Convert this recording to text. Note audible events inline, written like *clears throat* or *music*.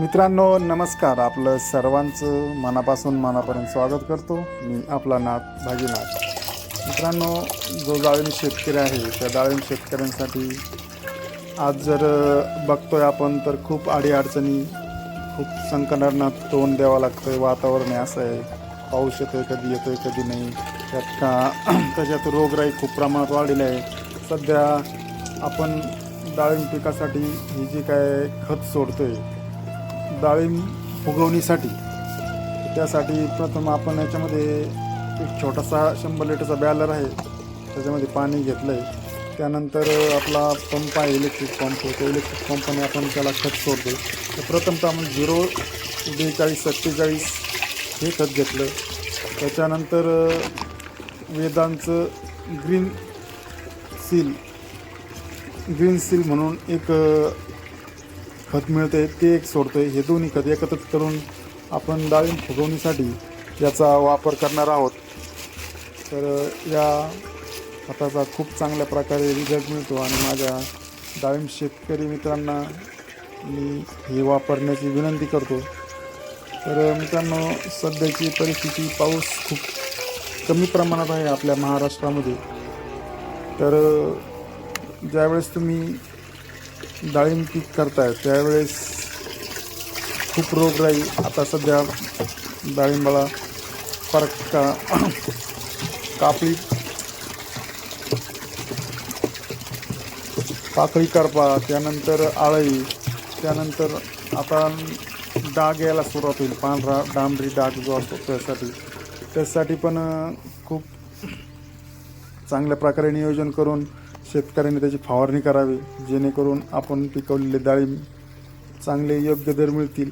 मित्रांनो नमस्कार. आपलं सर्वांचं मनापासून मनापर्यंत स्वागत करतो. मी आपला नाथ भागीनाथ. मित्रांनो जो डाळिंब शेतकरी आहे त्या डाळिंब शेतकऱ्यांसाठी आज जर बघतोय आपण तर खूप अडीअडचणी खूप संकटांना तोंड द्यावं लागतं वातावरण असं आहे. पाऊस आहे कधी येतो आहे कधी नाही. त्यात का *clears throat* त्याच्यात रोगराई खूप प्रमाणात वाढलेली आहे. सध्या आपण डाळिंब पिकासाठी ही जी काय खत सोडतो आहे डाळिंब फुगवणीसाठी त्यासाठी प्रथम आपण याच्यामध्ये एक छोटासा शंभर लिटरचा बॅलर आहे त्याच्यामध्ये पाणी घेतलं आहे त्यानंतर आपला पंप आहे इलेक्ट्रिक पंप. तो इलेक्ट्रिक पंपाने आपण त्याला खत सोडतो तर प्रथमतः आपण झिरो बेचाळीस सत्तेचाळीस हे खत घेतलं. त्याच्यानंतर वेदांचं ग्रीन सील. ग्रीन सील म्हणून एक खत मिळते ते एक सोडतोय. हे दोन्ही खत एकत्रित करून आपण डाळिंब फुगवणीसाठी याचा वापर करणार आहोत. तर या खताचा खूप चांगल्या प्रकारे रिझल्ट मिळतो आणि माझ्या डाळिंब शेतकरी मित्रांना मी हे वापरण्याची विनंती करतो. तर मित्रांनो सध्याची परिस्थिती पाऊस खूप कमी प्रमाणात आहे आपल्या महाराष्ट्रामध्ये. तर ज्यावेळेस तुम्ही डाळिंब पीक करताय त्यावेळेस खूप रोगराई आता सध्या डाळिंबाला फरक का *clears throat* कापडी पाकळी करपा त्यानंतर आळई त्यानंतर आता डाग यायला सुरुवात होईल. पांढरा डांबरी डाग जो असतो त्यासाठी. त्यासाठी पण खूप चांगल्या प्रकारे नियोजन करून शेतकऱ्यांनी त्याची फवारणी करावी जेणेकरून आपण पिकवलेले डाळिंब चांगले योग्य दर मिळतील.